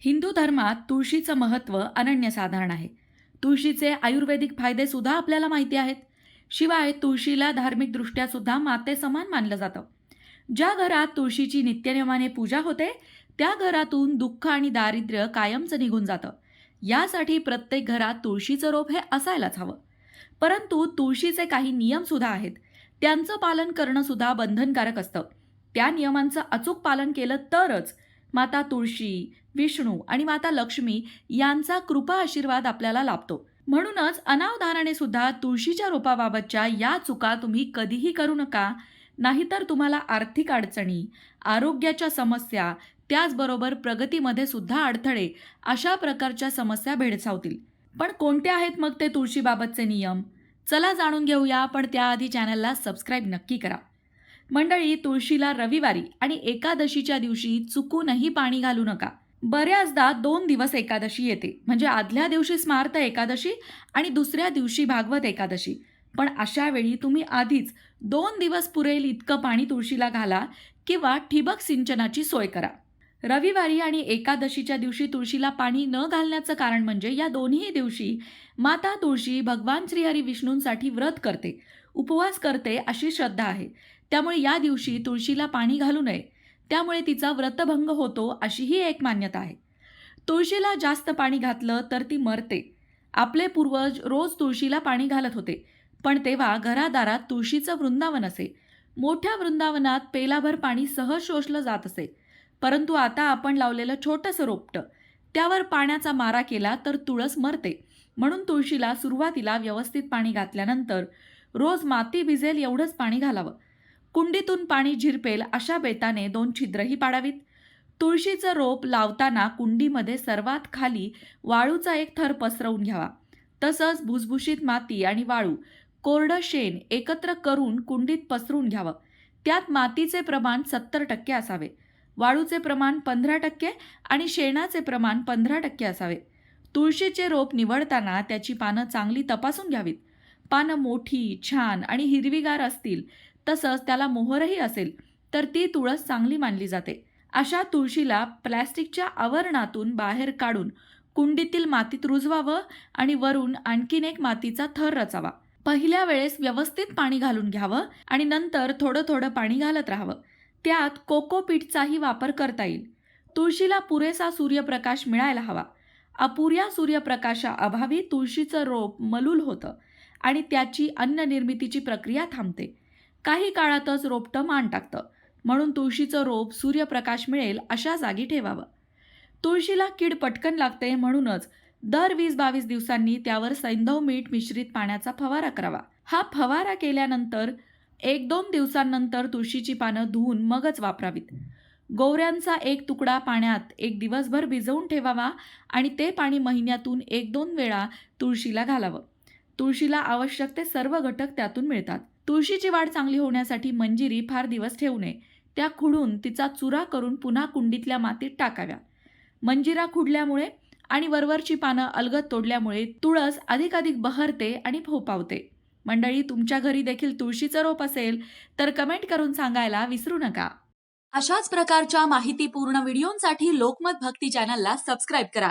हिंदू धर्मात तुळशीचं महत्त्व अनन्यसाधारण आहे. तुळशीचे आयुर्वेदिक फायदेसुद्धा आपल्याला माहिती आहेत. शिवाय तुळशीला धार्मिकदृष्ट्या सुद्धा मातेसमान मानलं जातं. ज्या घरात तुळशीची नित्यनियमाने पूजा होते त्या घरातून दुःख आणि दारिद्र्य कायमचं निघून जातं. यासाठी प्रत्येक घरात तुळशीचं रोप हे असायलाच हवं. परंतु तुळशीचे काही नियमसुद्धा आहेत. त्यांचं पालन करणं सुद्धा बंधनकारक असतं. त्या नियमांचं अचूक पालन केलं तरच माता तुळशी विष्णू आणि माता लक्ष्मी यांचा कृपा आशीर्वाद आपल्याला लाभतो. म्हणूनच अनावधानाने सुद्धा तुळशीच्या रोपाबाबतच्या या चुका तुम्ही कधीही करू नका. नाहीतर तुम्हाला आर्थिक अडचणी आरोग्याच्या समस्या त्याचबरोबर प्रगतीमध्ये सुद्धा अडथळे अशा प्रकारच्या समस्या भेडसावतील. पण कोणते आहेत मग ते तुळशीबाबतचे नियम? चला जाणून घेऊया पण त्याआधी चॅनलला सबस्क्राईब नक्की करा. मंडळी तुळशीला रविवारी आणि एकादशीच्या दिवशी चुकूनही पाणी घालू नका. बऱ्याचदा दोन दिवस एकादशी येते. म्हणजे आदल्या दिवशी स्मार्त एकादशी आणि दुसऱ्या दिवशी भागवत एकादशी. पण अशा वेळी तुम्ही आधीच दोन दिवस पुरेल इतकं पाणी तुळशीला घाला किंवा ठिबक सिंचनाची सोय करा. रविवारी आणि एकादशीच्या दिवशी तुळशीला पाणी न घालण्याचं कारण म्हणजे या दोन्ही दिवशी माता तुळशी भगवान श्रीहरी विष्णूंसाठी व्रत करते. उपवास करते अशी श्रद्धा आहे. त्यामुळे या दिवशी तुळशीला पाणी घालू नये. त्यामुळे तिचा व्रतभंग होतो अशीही एक मान्यता आहे. तुळशीला जास्त पाणी घातलं तर ती मरते. आपले पूर्वज रोज तुळशीला पाणी घालत होते. पण तेव्हा घरादारात तुळशीचं वृंदावन असे. मोठ्या वृंदावनात पेलाभर पाणी सहज शोषलं जात असे. परंतु आता आपण लावलेलं छोटंसं रोपटं. त्यावर पाण्याचा मारा केला तर तुळस मरते. म्हणून तुळशीला सुरुवातीला व्यवस्थित पाणी घातल्यानंतर रोज माती भिजेल एवढंच पाणी घालावं. कुंडीतून पाणी झिरपेल अशा बेताने दोन छिद्रही पाडावीत. तुळशीचं रोप लावताना कुंडीमध्ये सर्वात खाली वाळूचा एक थर पसरवून घ्यावा. तसंच भुसभुशीत माती आणि वाळू कोरडं शेण एकत्र करून कुंडीत पसरून घ्यावं. त्यात मातीचे प्रमाण सत्तर टक्के असावे. वाळूचे प्रमाण पंधरा टक्के आणि शेणाचे प्रमाण पंधरा टक्के असावे. तुळशीचे रोप निवडताना त्याची पानं चांगली तपासून घ्यावीत. पानं मोठी छान आणि हिरवीगार असतील तसंच त्याला मोहरही असेल तर ती तुळस चांगली मानली जाते. अशा तुळशीला प्लॅस्टिकच्या आवरणातून बाहेर काढून कुंडीतील मातीत रुजवावं आणि वरून आणखीन एक मातीचा थर रचावा. पहिल्या वेळेस व्यवस्थित पाणी घालून घ्यावं आणि नंतर थोडं थोडं पाणी घालत राहावं. त्यात कोकोपीटचाही वापर करता येईल. तुळशीला पुरेसा सूर्यप्रकाश मिळायला हवा. अपुऱ्या सूर्यप्रकाशाअभावी तुळशीचं रोप मलूल होतं. आणि त्याची अन्न निर्मितीची प्रक्रिया थांबते. काही काळातच रोपटं मान टाकतं. म्हणून तुळशीचं रोप सूर्यप्रकाश मिळेल अशा जागी ठेवावं. तुळशीला कीड पटकन लागते म्हणूनच दर वीस बावीस दिवसांनी त्यावर सैंधव मीठ मिश्रित पाण्याचा फवारा करावा. हा फवारा केल्यानंतर एक दोन दिवसांनंतर तुळशीची पानं धुवून मगच वापरावीत. गोवऱ्यांचा एक तुकडा पाण्यात एक दिवसभर भिजवून ठेवावा आणि ते पाणी महिन्यातून एक दोन वेळा तुळशीला घालावं. तुळशीला आवश्यक ते सर्व घटक त्यातून मिळतात. तुळशीची वाढ चांगली होण्यासाठी मंजिरी फार दिवस ठेवू नये. त्या खुडून तिचा चुरा करून पुन्हा कुंडीतल्या मातीत टाकाव्या. मंजिरा खुडल्यामुळे आणि वरवरची पानं अलगद तोडल्यामुळे तुळस अधिकाधिक बहरते आणि फोपावते. मंडळी तुमच्या घरी देखील तुळशीचं रोप असेल तर कमेंट करून सांगायला विसरू नका. अशाच प्रकारच्या माहितीपूर्ण व्हिडिओंसाठी लोकमत भक्ती चॅनलला सबस्क्राईब करा.